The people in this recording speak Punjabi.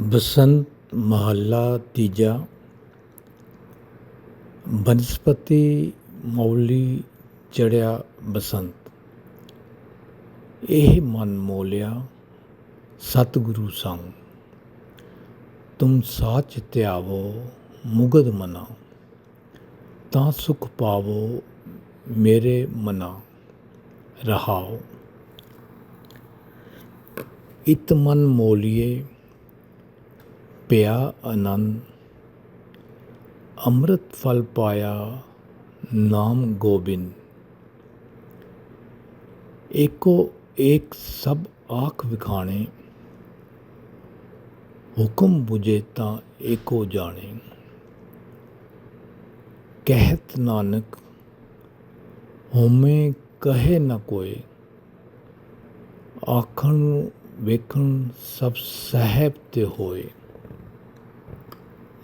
ਬਸੰਤ ਮਹੱਲਾ ਤੀਜਾ, ਬਨਸਪਤੀ ਮੌਲੀ ਚੜਿਆ ਬਸੰਤ। ਇਹ ਮਨ ਮੋਲਿਆ ਸਤਿਗੁਰੂ ਸੰਗ। ਤੁਮ ਸਾਚ ਧਿਆਵੋ, ਮੁਗਧ ਮਨਾ। ਤਾਂ ਸੁਖ ਪਾਵੋ, ਮੇਰੇ ਮਨਾ। ਰਹਾਓ। ਇਤ ਮਨ ਮੋਲੀਏ ਪਿਆ ਆਨੰਦ ਅੰਮ੍ਰਿਤ ਫਲ ਪਾਇਆ ਨਾਮ ਗੋਬਿੰਦ। ਏਕੋ ਏਕ ਸਭ ਆਖ ਵਿਖਾਣੇ, ਹੁਕਮ 부ਜੇ ਤਾਂ ਏਕੋ ਜਾਣੇ। ਕਹਿਤ ਨਾਨਕ, ਹੋਮੇ ਕਹੇ ਨਾ ਕੋਇ ਆਖਣ ਵੇਖਣ ਸਭ ਸਹਿਬ ਤੇ ਹੋਏ।